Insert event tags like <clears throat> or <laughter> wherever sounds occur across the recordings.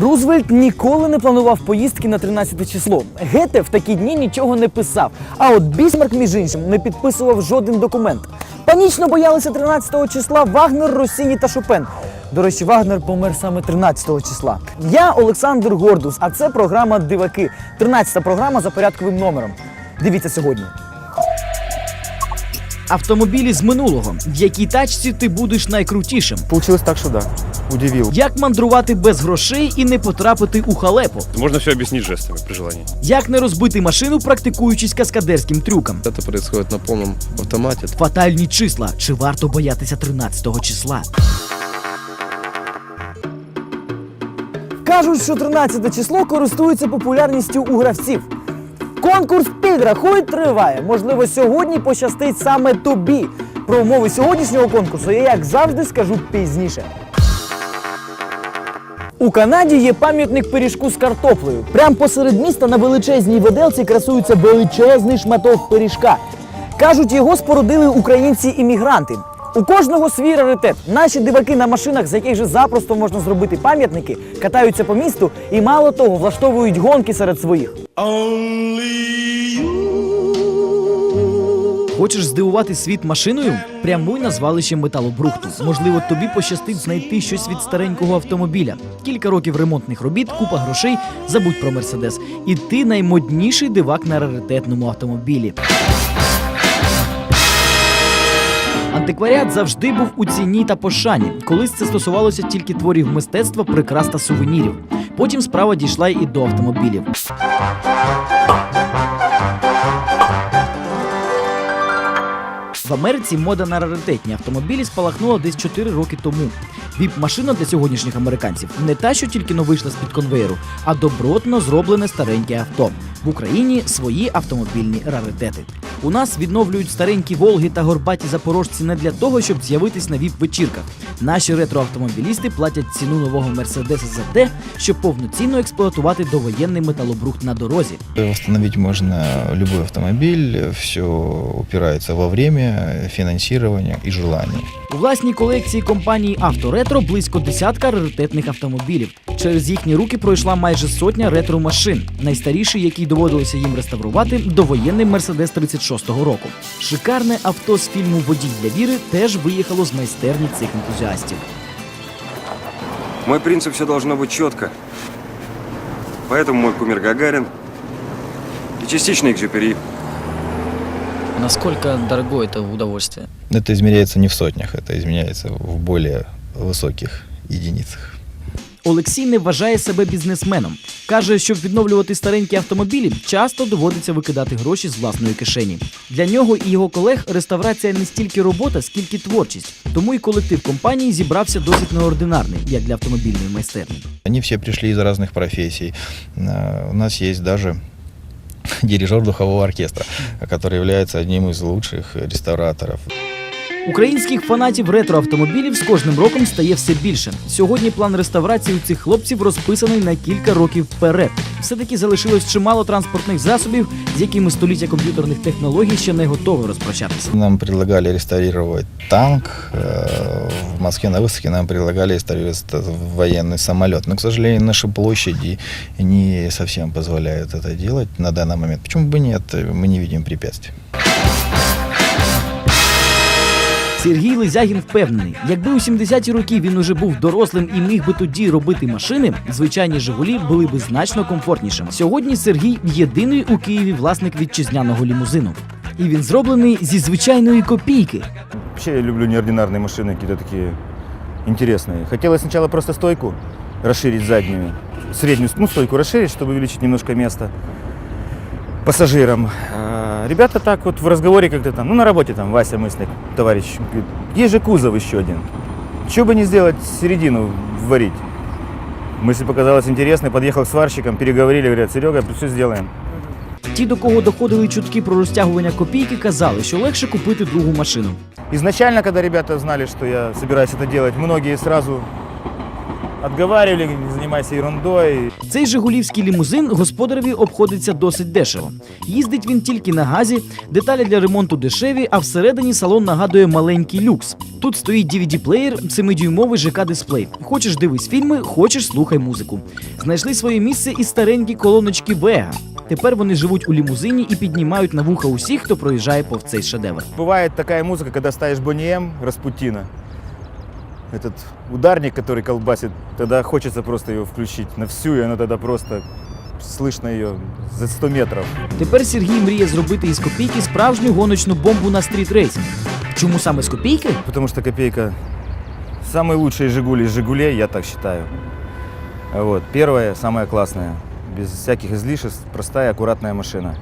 Рузвельт ніколи не планував поїздки на 13 число. Гете в такі дні нічого не писав. А от Бісмарк, між іншим, не підписував жоден документ. Панічно боялися 13 числа Вагнер, Росіні та Шопен. До речі, Вагнер помер саме 13 числа. Я Олександр Гордус, а це програма Диваки. 13-та програма за порядковим номером. Дивіться сьогодні. Автомобілі з минулого. В якій тачці ти будеш найкрутішим? Получилось так, что да, удивил. Як мандрувати без грошей і не потрапити у халепу? Можно все объяснить жестами при желании. Як не розбити машину, практикуючись каскадерським трюкам? Это происходит на полном автомате. Фатальні числа. Чи варто боятися 13 числа? Кажуть, що 13 число користується популярністю у гравців. Конкурс підрахуй триває. Можливо, сьогодні пощастить саме тобі. Про умови сьогоднішнього конкурсу я, як завжди, скажу пізніше. У Канаді є пам'ятник пиріжку з картоплею. Прямо посеред міста на величезній виделці красується величезний шматок пиріжка. Кажуть, його спорудили українці-іммігранти. У кожного свій раритет. Наші диваки на машинах, з яких же запросто можна зробити пам'ятники, катаються по місту і мало того, влаштовують гонки серед своїх. Хочеш здивувати світ машиною? Прямуй на звалище металобрухту. Можливо, тобі пощастить знайти щось від старенького автомобіля. Кілька років ремонтних робіт, купа грошей, забудь про мерседес. І ти наймодніший дивак на раритетному автомобілі. Антикваріат завжди був у ціні та пошані. Колись це стосувалося тільки творів мистецтва, прикрас та сувенірів. Потім справа дійшла і до автомобілів. В Америці мода на раритетні автомобілі спалахнула десь 4 роки тому. Віп-машина для сьогоднішніх американців не та, що тільки но вийшла з-під конвейеру, а добротно зроблене стареньке авто. В Україні свої автомобільні раритети. У нас відновлюють старенькі Волги та горбаті запорожці не для того, щоб з'явитись на віп-вечірках. Наші ретроавтомобілісти платять ціну нового мерседеса за те, щоб повноцінно експлуатувати довоєнний металобрухт на дорозі. Восстановить можно любой автомобиль, все упирается во время, финансирование и желание. У власній колекції компанії Авторетро близько десятка раритетних автомобілів. Через їхні руки пройшла майже сотня ретро-машин. Найстаріший, який доводилося їм реставрувати, довоєнний Мерседес 36-го року. Шикарне авто з фільму Водій для віри теж виїхало з майстерні цих ентузіастів. Мой принцип все должно быть четко. Поэтому мой кумир Гагарин и частично Экзюпери. Насколько дорогое это удовольствие? Это измеряется не в сотнях, это изменяется в более высоких единицах. Олексій не вважає себе бізнесменом. Каже, щоб відновлювати старенькі автомобілі, часто доводиться викидати гроші з власної кишені. Для нього і його колег реставрація не стільки робота, скільки творчість. Тому і колектив компанії зібрався досить неординарний, як для автомобільної майстерні. Они все пришли из разных профессий. Э, У нас есть даже <laughs> дирижер духового оркестра, который является одним из лучших реставраторов. Українських фанатів ретроавтомобілів з кожним роком стає все більше. Сьогодні план реставрації у цих хлопців розписаний на кілька років вперед. Все-таки залишилось чимало транспортних засобів, з якими століття комп'ютерних технологій ще не готове розпрощатися. Нам предлагали реставрировать танк. э, В Москве на выставке нам предлагали реставрировать военный самолет. Но, к сожалению, наши площади не совсем позволяют это делать на данный момент. Почему бы нет? Мы не видим препятствий. Сергій Лизягін впевнений, якби у 70-ті роки він уже був дорослим і міг би тоді робити машини, звичайні Жигулі були би значно комфортнішими. Сьогодні Сергій єдиний у Києві власник вітчизняного лімузину. І він зроблений зі звичайної копійки. Вообще я люблю неординарные машины, какие-то такие интересные. Хотелось сначала просто стойку расширить заднюю, среднюю ну, стойку расширить, чтобы увеличить немножко места пассажирам. А ребята так вот в разговоре как-то там, ну на работе там Вася Мыслик, товарищ, говорит, есть же кузов еще один. Чего бы не сделать середину варить? Мысль показалась интересной, подъехал к сварщикам, переговорили, говорят, Серега, все сделаем. Ті, до кого доходили чутки про розтягування копійки, казали, що легше купити другу машину. Изначально, когда ребята знали, что я собираюсь это делать, многие сразу отговаривали, не занимайся ерундой. Цей жигулівський лімузин господареві обходиться досить дешево. Їздить він тільки на газі, деталі для ремонту дешеві, а всередині салон нагадує маленький люкс. Тут стоїть DVD-плеєр, 7-дюймовий ЖК-дисплей. Хочеш дивись фільми, хочеш слухай музику. Знайшли своє місце і старенькі колоночки Вега. Тепер вони живуть у лімузині і піднімають на вуха усіх, хто проїжджає повз цей шедевр. Бывает такая музыка, когда ставишь Boney M, Распутина Этот ударник, который колбасит, тогда хочется просто ее включить на всю, и она тогда просто слышно ее за 100 метров. Тепер Сергій мріє зробити із копійки справжню гоночну бомбу на стріт-рейсинг. Чому саме з копійки? Потому что копейка самый лучший Жигули из Жигулей, я так считаю. Вот. Первая, самая классная. Без всяких излишеств, простая, аккуратная машина.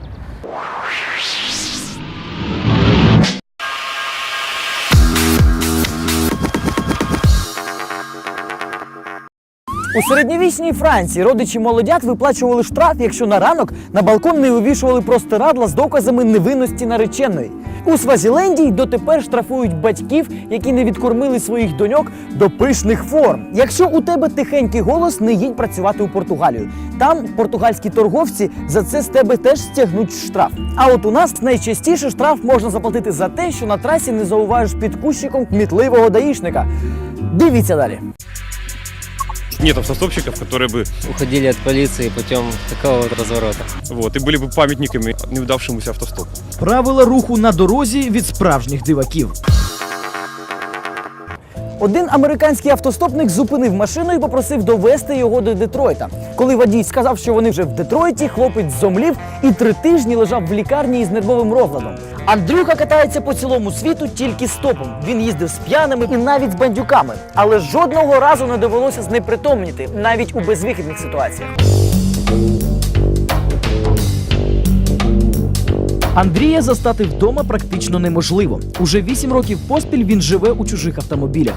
У середньовічній Франції родичі молодят виплачували штраф, якщо на ранок на балкон не вивішували простирадла з доказами невинності нареченої. У Свазіленді й дотепер штрафують батьків, які не відкормили своїх доньок до пишних форм. Якщо у тебе тихенький голос, не їдь працювати у Португалію. Там португальські торговці за це з тебе теж стягнуть штраф. А от у нас найчастіше штраф можна заплатити за те, що на трасі не зауважиш під кущиком кмітливого даїшника. Дивіться далі. Нет автостопщиков, которые бы, Уходили от полиции путем такого вот разворота. вот, и были бы памятниками неудавшемуся автостопу. Правила руху на дорозі від справжніх диваків. Один американський автостопник зупинив машину і попросив довести його до Детройта. Коли водій сказав, що вони вже в Детройті, хлопець зомлів і три тижні лежав в лікарні із нервовим розладом. Андрюха катається по цілому світу тільки стопом. Він їздив з п'яними і навіть з бандюками, але жодного разу не довелося знепритомніти, навіть у безвихідних ситуаціях. Андрія застати вдома практично неможливо. Уже вісім років поспіль він живе у чужих автомобілях.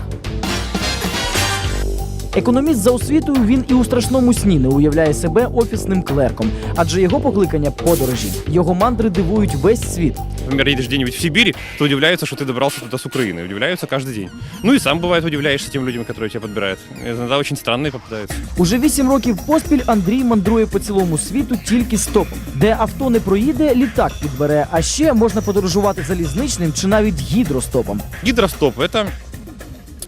Економіст за освітою він і у страшному сні не уявляє себе офісним клерком, адже його покликання подорожі. Його мандри дивують весь світ. Например, едешь где-нибудь в Сибири, то удивляются, что ты добрался туда с Украины. Удивляются каждый день. Ну и сам, бывает, удивляешься тем людям, которые тебя подбирают. Иногда очень странные попадаются. Уже 8 років поспіль Андрій мандрує по цілому світу тільки стопом. Де авто не проїде, літак підбере. А ще можна подорожувати залізничним чи навіть гідростопом. Гидростоп – это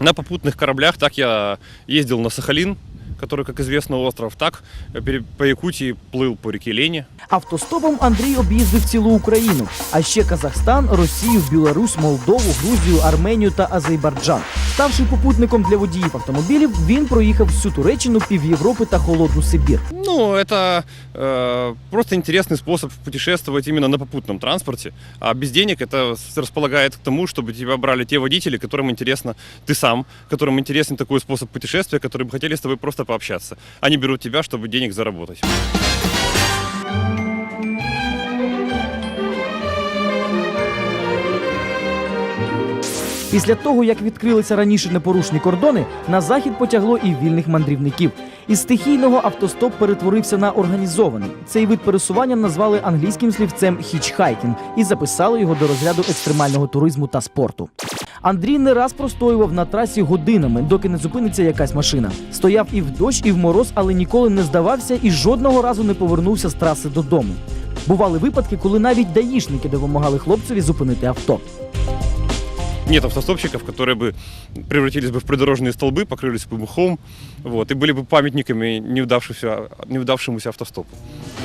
на попутных кораблях. Так я ездил на Сахалин, который, как известно, остров. Так э, пере- по Якутии плыл по реке Лени. Автостопом Андрій об'їздив цілу Україну, а ще Казахстан, Росію, Білорусь, Молдову, Грузію, Арменію та Азербайджан. Ставши попутником для водіїв автомобілів, він проїхав всю Туреччину, пів Європи та холодну Сибір. Ну, это э, просто интересный способ путешествовать именно на попутном транспорте. А без денег это с- располагает к тому, чтобы тебя брали те водители, которым интересно ты сам, которым интересен такой способ путешествия, которые бы хотели с тобой просто пообщаться. Они берут тебя, чтобы денег заработать. Після того, як відкрилися раніше непорушні кордони, на захід потягло і вільних мандрівників. Із стихійного автостоп перетворився на організований. Цей вид пересування назвали англійським слівцем хічхайкінг і записали його до розряду екстремального туризму та спорту. Андрій не раз простоював на трасі годинами, доки не зупиниться якась машина. Стояв і в дощ, і в мороз, але ніколи не здавався і жодного разу не повернувся з траси додому. Бували випадки, коли навіть даїшники допомагали хлопцеві зупинити авто Нет автостопщиков, которые бы превратились бы в придорожные столбы, покрылись бы мхом, вот, и были бы памятниками неудавшемуся, неудавшемуся автостопу.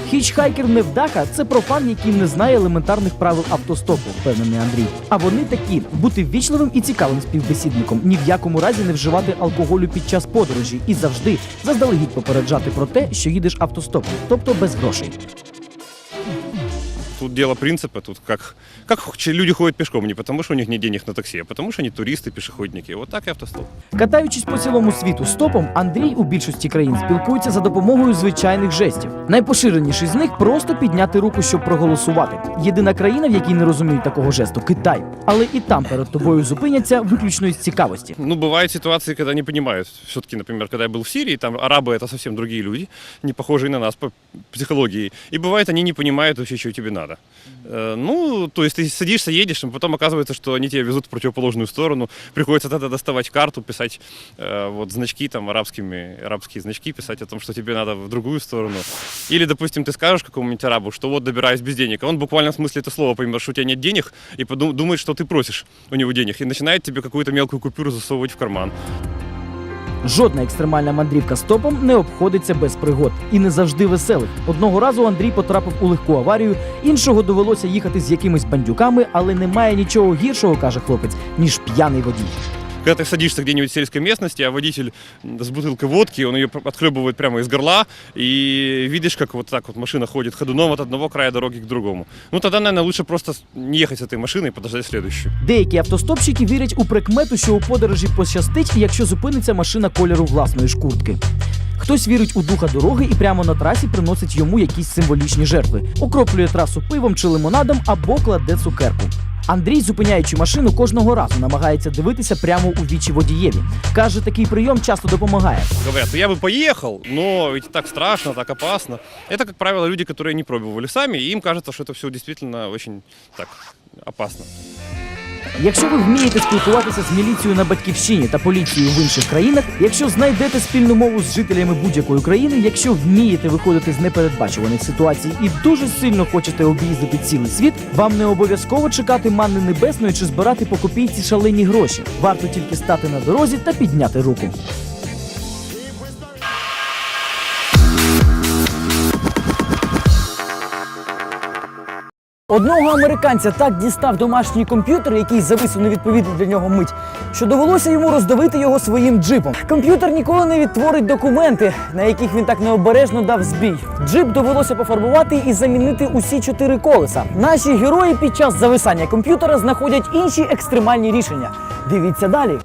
Хічхайкер невдаха це профан, який не знає елементарних правил автостопу, впевнений Андрій. А вони такі: бути ввічливим і цікавим співбесідником, ні в якому разі не вживати алкоголю під час подорожі і завжди заздалегідь попереджати про те, що їдеш автостопом, тобто без грошей. Тут дело принципа, тут как, как ч- люди ходят пешком, не потому что у них нет денег на такси, а потому что они туристы, пешеходники. Вот так и автостоп. Катаючись по цілому світу стопом, Андрій у більшості країн спілкується за допомогою звичайних жестів. Найпоширеніший з них просто підняти руку, щоб проголосувати. Єдина країна, в якій не розуміють такого жесту Китай. Але і там перед тобою зупиняться виключно із цікавості. Ну, бывают ситуации, когда не понимают. Все-таки, например, когда я был в Сирии, там арабы это совсем другие люди, не похожие на нас по психологии. И бывает, они не понимают вообще, что тебе надо. Надо. Э, Ну, то есть ты садишься, едешь, а потом оказывается, что они тебя везут в противоположную сторону. Приходится тогда доставать карту, писать э, вот значки там арабскими, арабские значки, писать о том, что тебе надо в другую сторону. Или, допустим, ты скажешь какому-нибудь арабу, что вот добираюсь без денег, а он буквально в смысле это слова поймет, что у тебя нет денег, и подум- думает, что ты просишь у него денег, и начинает тебе какую-то мелкую купюру засовывать в карман. Жодна екстремальна мандрівка стопом не обходиться без пригод і не завжди веселих. Одного разу Андрій потрапив у легку аварію, іншого довелося їхати з якимись бандюками, але немає нічого гіршого, каже хлопець, ніж п'яний водій Когда ты садишься где-нибудь в сельской местности, а водитель м, с бутылкой водки, он ее отхлебывает прямо из горла, и видишь, как вот так вот машина ходит ходуном от одного края дороги к другому. Ну тогда, наверное, лучше просто с- не ехать с этой машиной и подождать следующую. Деякі автостопщики вірять у прикмету, що у подорожі пощастить, якщо зупиниться машина кольору власної шкуртки. Хтось вірить у духа дороги і прямо на трасі приносить йому якісь символічні жертви, окроплює трасу пивом чи лимонадом або кладе цукерку. Андрій, зупиняючи машину, кожного разу намагається дивитися прямо у вічі водієві. Каже, такий прийом часто допомагає. Говорят, я бы поехал, но ведь так страшно, так опасно. Это, как правило, люди, которые не пробовали сами, и им кажется, что это все действительно очень так опасно. Якщо ви вмієте спілкуватися з міліцією на батьківщині та поліцією в інших країнах, якщо знайдете спільну мову з жителями будь-якої країни, якщо вмієте виходити з непередбачуваних ситуацій і дуже сильно хочете об'їздити цілий світ, вам не обов'язково чекати манни небесної чи збирати по копійці шалені гроші. Варто тільки стати на дорозі та підняти руку. Одного американця так дістав домашній комп'ютер, який завис у невідповідну для нього мить, що довелося йому роздавити його своїм джипом. Комп'ютер ніколи не відтворить документи, на яких він так необережно дав збій. Джип довелося пофарбувати і замінити усі чотири колеса. Наші герої під час зависання комп'ютера знаходять інші екстремальні рішення. Дивіться далі.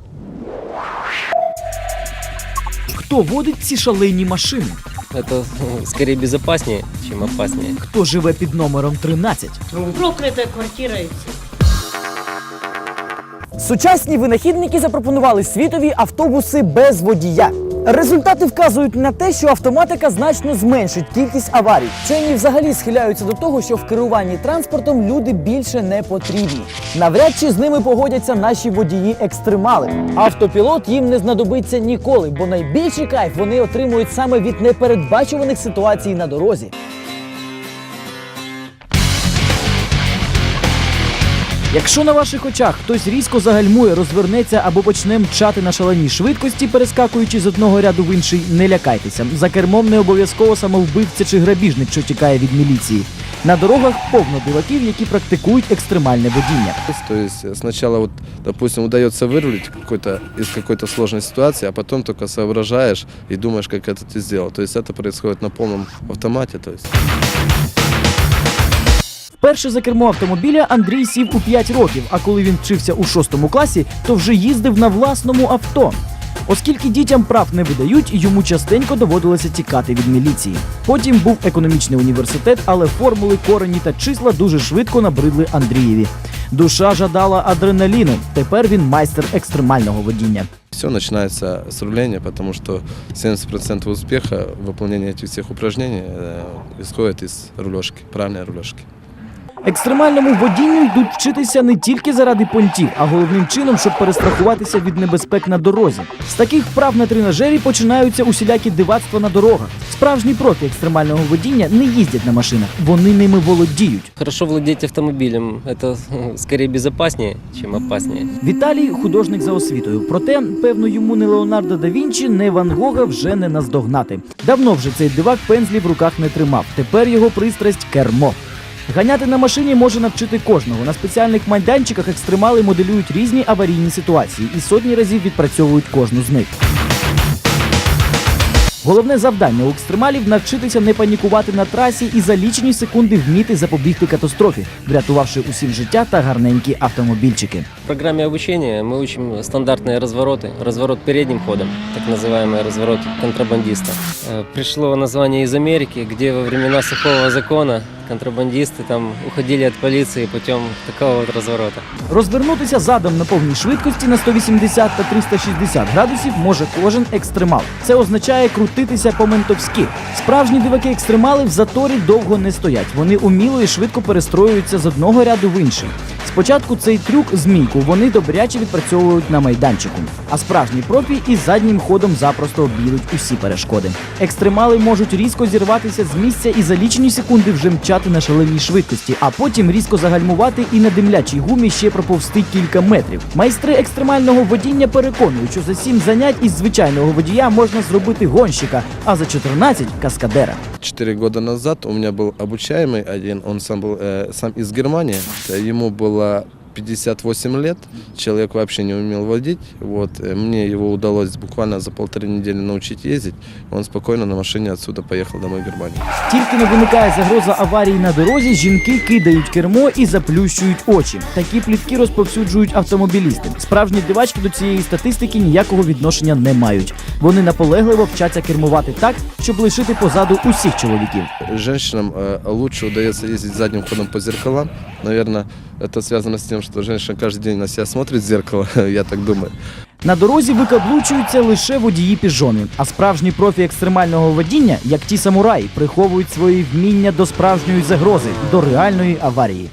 Хто водить ці шалені машини? Это скорее безопаснее, чем опаснее. Хто живе під номером 13? Проклята квартира і все. Сучасні винахідники запропонували світові автобуси без водія. Результати вказують на те, що автоматика значно зменшить кількість аварій. Вчені взагалі схиляються до того, що в керуванні транспортом люди більше не потрібні. Навряд чи з ними погодяться наші водії-екстремали. Автопілот їм не знадобиться ніколи, бо найбільший кайф вони отримують саме від непередбачуваних ситуацій на дорозі. Якщо на ваших очах хтось різко загальмує, розвернеться або почне мчати на шаленій швидкості, перескакуючи з одного ряду в інший, не лякайтеся. За кермом не обов'язково самовбивця чи грабіжник, що тікає від міліції. На дорогах повно диваків, які практикують екстремальне водіння. То есть э, сначала вот, допустим, удается вырулить какой-то, из какой-то сложной ситуации, а потом только соображаешь и думаешь, как это ты сделал. То есть это происходит на полном автомате. То есть. Вперше за кермо автомобіля Андрій сів у 5 років, а коли він вчився у 6 класі, то вже їздив на власному авто. Оскільки дітям прав не видають, йому частенько доводилося тікати від міліції. Потім був економічний університет, але формули, корені та числа дуже швидко набридли Андрієві. Душа жадала адреналіну. Тепер він майстер екстремального водіння. Все начинается с руления, потому что 70% успеха в выполнении этих всех упражнений э, исходит из рулежки, правильной рулежки. Екстремальному водінню йдуть вчитися не тільки заради понтів, а головним чином, щоб перестрахуватися від небезпек на дорозі. З таких вправ на тренажері починаються усілякі дивацтва на дорогах. Справжні профі екстремального водіння не їздять на машинах, вони ними володіють. Хорошо владеть автомобилем – это <laughs> скорее безопаснее, чем опаснее. Віталій художник за освітою. Проте, певно, йому не Леонардо да Вінчі, не Ван Гога вже не наздогнати. Давно вже цей дивак пензлі в руках не тримав. Тепер його пристрасть кермо. Ганяти на машині може навчити кожного. На спеціальних майданчиках екстремали моделюють різні аварійні ситуації і сотні разів відпрацьовують кожну з них. Головне завдання у екстремалів навчитися не панікувати на трасі і за лічені секунди вміти запобігти катастрофі, врятувавши усім життя та гарненькі автомобільчики. В программе обучения мы учим стандартные развороты. Разворот передним ходом, так называемый разворот контрабандиста. Э, Пришло название из Америки, где во времена сухого закона контрабандисты там уходили от полиции путем такого вот разворота. Розвернутися задом на повній швидкості на 180 та 360 градусів може кожен екстремал. Це означає крутитися по-ментовськи. Справжні диваки-екстремали в заторі довго не стоять. Вони уміло і швидко перестроюються з одного ряду в інший. Спочатку цей трюк змійку вони добряче відпрацьовують на майданчику. А справжні профі із заднім ходом запросто обійдуть усі перешкоди. Екстремали можуть різко зірватися з місця і за лічені секунди вже мчати на шаленій швидкості, а потім різко загальмувати і на димлячій гумі ще проповсти кілька метрів. Майстри екстремального водіння переконують, що за 7 занять із звичайного водія можна зробити гонщика, а за 14 каскадера. Четыре года назад у меня был обучаемый один, он сам был э, сам из Германии, Э, ему было 58 лет, человек вообще не умел водить, вот, э, мне его удалось буквально за полторы недели научить ездить, он спокойно на машине отсюда поехал домой в Германию. Тільки не виникає загроза аварії на дорозі, жінки кидають кермо і заплющують очі. Такі плітки розповсюджують автомобілісти. Справжні дивачки до цієї статистики ніякого відношення не мають. Вони наполегливо вчаться кермувати так, щоб лишити позаду усіх чоловіків. Женщинам э, лучше удается ездить задним ходом по зеркалам, наверное, это связано с тем, что женщина каждый день на себя смотрит в зеркало, <laughs> я так думаю. На дорозі викаблучуються лише водії піжони, а справжні профі екстремального водіння, як ті самураї, приховують свої вміння до справжньої загрози, до реальної аварії.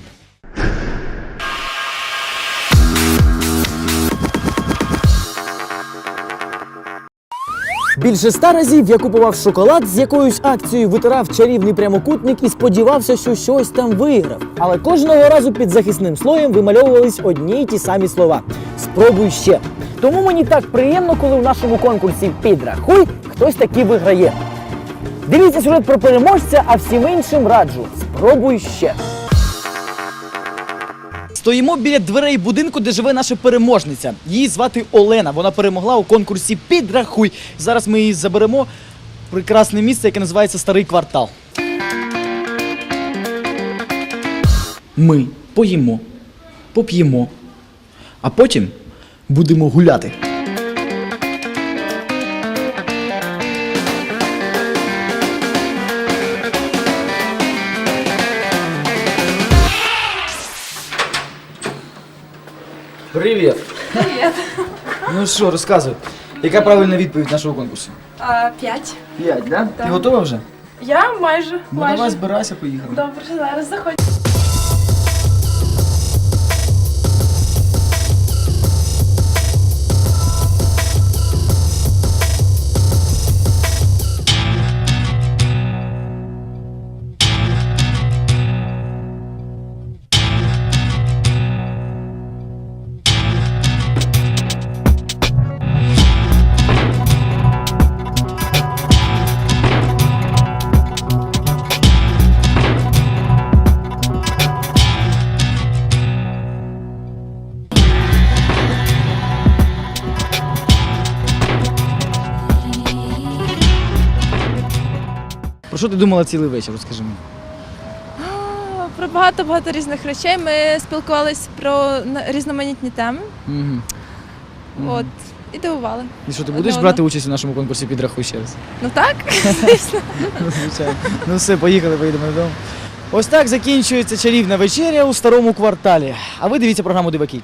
Більше ста разів я купував шоколад з якоюсь акцією, витирав чарівний прямокутник і сподівався, що щось там виграв. Але кожного разу під захисним слоєм вимальовувались одні й ті самі слова: спробуй ще. Тому мені так приємно, коли в нашому конкурсі підрахуй хтось таки виграє. Дивіться сюжет про переможця, а всім іншим раджу. Спробуй ще. Стоїмо біля дверей будинку, де живе наша переможниця. Її звати Олена. Вона перемогла у конкурсі Підрахуй. Зараз ми її заберемо в прекрасне місце, яке називається Старий квартал. Ми поїмо, поп'ємо, а потім будемо гуляти. Привіт! Привіт. Ну що, розказуй. Яка правильна відповідь нашого конкурсу? А, п'ять. П'ять, да? Так. Ти готова вже? Я майже. Ну майже. давай збирайся, поїхали. Добре, зараз заходь. Ти думала цілий вечір? Розкажи мені. Про багато-багато різних речей. Ми спілкувалися про різноманітні теми. Угу. От. І дивували. І що ти будеш одне. брати участь у нашому конкурсі підрахуй ще раз? Ну так, <laughs> звісно. Ну, звичайно. Ну все, поїхали, поїдемо додому. Ось так закінчується чарівна вечеря у старому кварталі. А ви дивіться програму Диваки.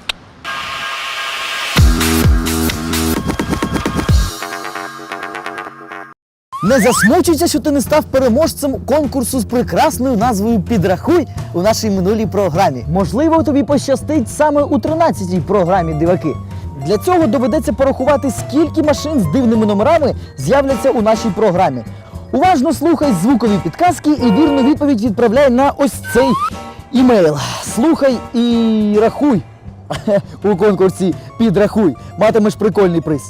Не засмучуйся, що ти не став переможцем конкурсу з прекрасною назвою Підрахуй у нашій минулій програмі. Можливо, тобі пощастить саме у 13-й програмі Диваки. Для цього доведеться порахувати, скільки машин з дивними номерами з'являться у нашій програмі. Уважно слухай звукові підказки і вірну відповідь відправляй на ось цей імейл. Слухай і рахуй <laughs> у конкурсі Підрахуй. Матимеш прикольний приз.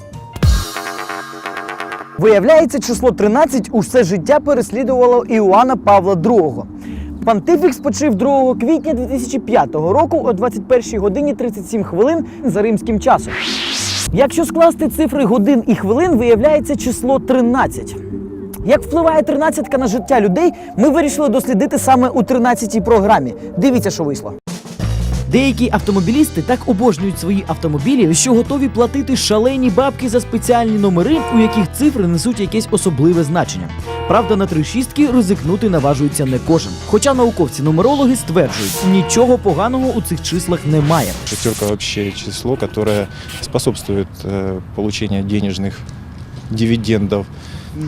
Виявляється, число 13 усе життя переслідувало Іоанна Павла II. Понтифік спочив 2 квітня 2005 року о 21 годині 37 хвилин за римським часом. Якщо скласти цифри годин і хвилин, виявляється число 13. Як впливає 13 на життя людей, ми вирішили дослідити саме у 13-й програмі. Дивіться, що вийшло. Деякі автомобілісти так обожнюють свої автомобілі, що готові платити шалені бабки за спеціальні номери, у яких цифри несуть якесь особливе значення. Правда, на три шістки ризикнути наважується не кожен. Хоча науковці-нумерологи стверджують, нічого поганого у цих числах немає. Шестерка вообще число, которое способствует э, получению денежных дивидендов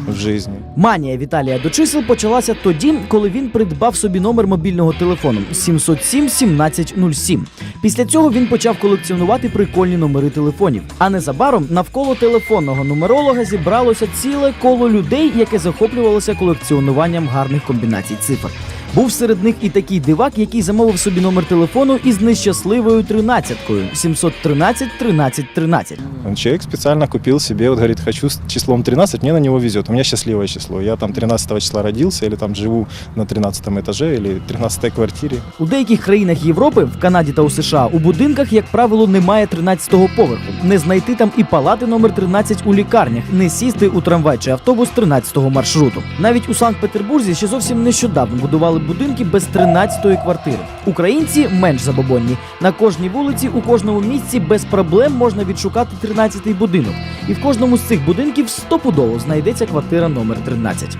в житті. Манія Віталія до чисел почалася тоді, коли він придбав собі номер мобільного телефону 707 1707. Після цього він почав колекціонувати прикольні номери телефонів. А незабаром навколо телефонного нумеролога зібралося ціле коло людей, яке захоплювалося колекціонуванням гарних комбінацій цифр. Був серед них і такий дивак, який замовив собі номер телефону із нещасливою тринадцяткою 713 13 13. Человек специально купил себе, вот говорит, хочу с числом 13, мне на него везет. У меня счастливое число. Я там 13 числа родился, или там живу на 13 этаже, или 13 квартире. У деяких країнах Європи, в Канаді та у США, у будинках, як правило, немає 13-го поверху. Не знайти там і палати номер 13 у лікарнях, не сісти у трамвай чи автобус 13-го маршруту. Навіть у Санкт-Петербурзі ще зовсім нещодавно будували будинки без 13-ї квартири. Українці менш забобонні. На кожній вулиці, у кожному місці без проблем можна відшукати 13-й будинок. І в кожному з цих будинків стопудово знайдеться квартира номер 13.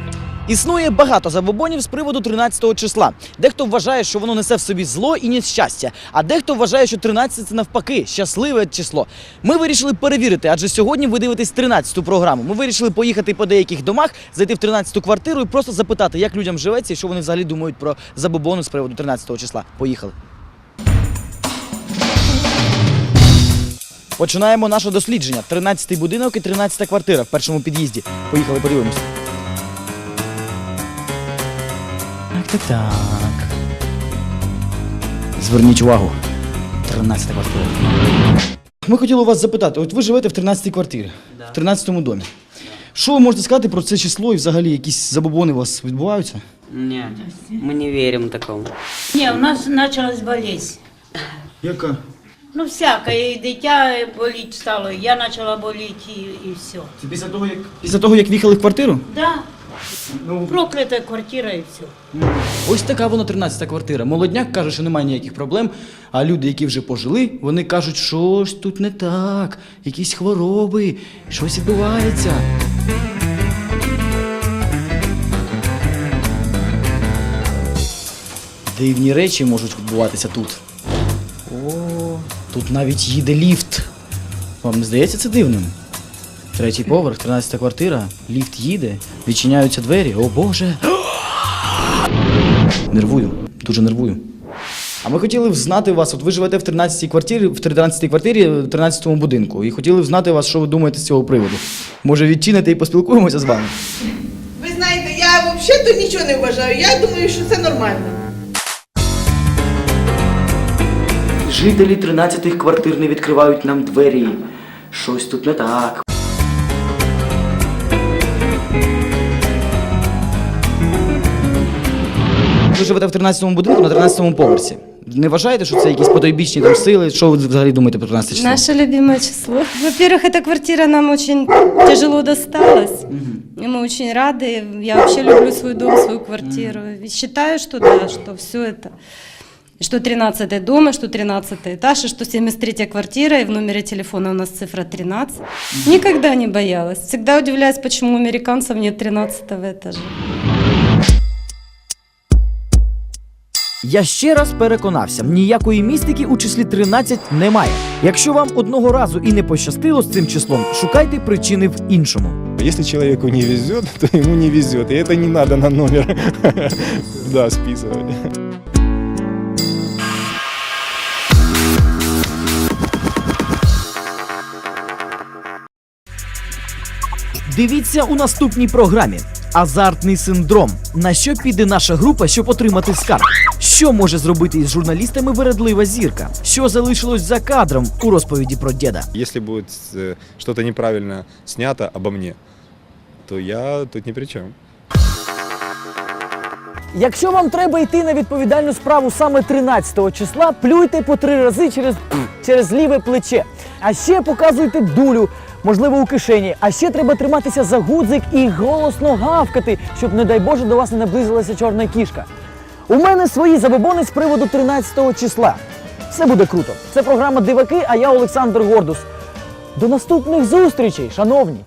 Існує багато забобонів з приводу 13-го числа. Дехто вважає, що воно несе в собі зло і нещастя, а дехто вважає, що 13 це навпаки щасливе число. Ми вирішили перевірити, адже сьогодні ви дивитесь 13-ту програму. Ми вирішили поїхати по деяких домах, зайти в 13-ту квартиру і просто запитати, як людям живеться і що вони взагалі думають про забобони з приводу 13-го числа. Поїхали. Починаємо наше дослідження. 13-й будинок і 13-та квартира в першому під'їзді. Поїхали, подивимось. Так, так, так. Зверніть увагу. 13 квартира. Ми хотіли у вас запитати, от ви живете в 13-й квартирі, в 13-му домі. Що ви можете сказати про це число і взагалі якісь забобони у вас відбуваються? Нет, мы не верим такому. Ні, у нас почалась болезнь. Яка? Ну, всяке, і дитя боліть стало, і я почала боліти, і, і все. Це після того, як. Після того, як в'їхали в квартиру? Да, Ну, проклята квартира і все. Ось така вона 13-та квартира. Молодняк каже, що немає ніяких проблем, а люди, які вже пожили, вони кажуть, що ж тут не так, якісь хвороби, щось відбувається. Дивні речі можуть відбуватися тут. О, тут навіть їде ліфт. Вам не здається це дивним? Третій поверх, 13-та квартира, ліфт їде, відчиняються двері. О Боже! Нервую, дуже нервую. А ми хотіли б знати вас, от ви живете в 13-й квартирі, в 13-й квартирі, в 13-му будинку. І хотіли б знати вас, що ви думаєте з цього приводу. Може, відчините і поспілкуємося з вами? Ви знаєте, я взагалі нічого не вважаю. Я думаю, що це нормально. Жителі 13-х квартир не відкривають нам двері. Щось тут не так. Ви живете в 13-му будинку на 13-му поверсі. Не вважаєте, що це якісь потойбічні там сили? Що ви взагалі думаєте про 13 число? Наше любимое число. Во-первых, эта квартира нам очень тяжело досталась. И мы очень рады. Я вообще люблю свой дом, свою квартиру. И считаю, что да, что все это. И Что 13 дом, и что 13 этаж, и что 73 квартира, и в номере телефона у нас цифра 13. Никогда не боялась. Всегда удивляюсь, почему у американцев нет 13 этажа. Я ще раз переконався, ніякої містики у числі 13 немає. Якщо вам одного разу і не пощастило з цим числом, шукайте причини в іншому. Если человеку не везет, <laughs> то ему не везет. И это не надо на номер <laughs> да, списывать. Дивіться у наступній програмі. Азартний синдром. На що піде наша група, щоб отримати скарб? Що може зробити із журналістами вередлива зірка? Що залишилось за кадром у розповіді про діда? Если будет э, что-то неправильно снято обо мне, то я тут ни при чем. Якщо вам треба йти на відповідальну справу саме 13 числа, плюйте по три рази через, <clears throat> через ліве плече. А ще показуйте дулю, можливо, у кишені. А ще треба триматися за гудзик і голосно гавкати, щоб, не дай Боже, до вас не наблизилася чорна кішка. У мене свої забобони з приводу 13 числа. Все буде круто. Це програма Диваки, а я Олександр Гордус. До наступних зустрічей, шановні!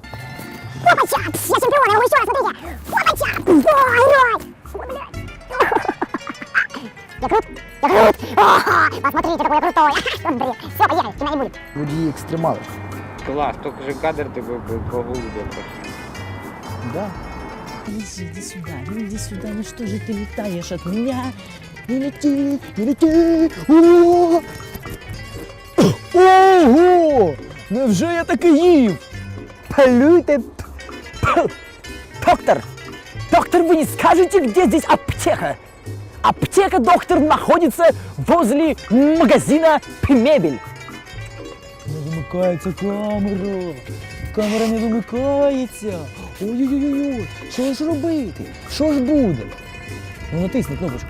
Опача! Я чемпион, я раз, смотрите! Опача! Ой, ой! Я крут? Я крут! О, посмотрите, какой я крутой! <laughs> Все, поехали, кино не будет. Водії екстремали. Класс, только же кадр ты бы по голубям Да. Иди, иди сюда, ну иди сюда, ну что же ты летаешь от меня? Не лети, не лети! Ого! Невже я таки їв? Полюйте! Доктор! Доктор, вы не скажете, где здесь аптека? Аптека, доктор, находится возле магазина «Мебель». Вимикається камера. Камера не вимикається. Ой-ой-ой, що ж робити? Що ж буде? Ну натисни кнопочку.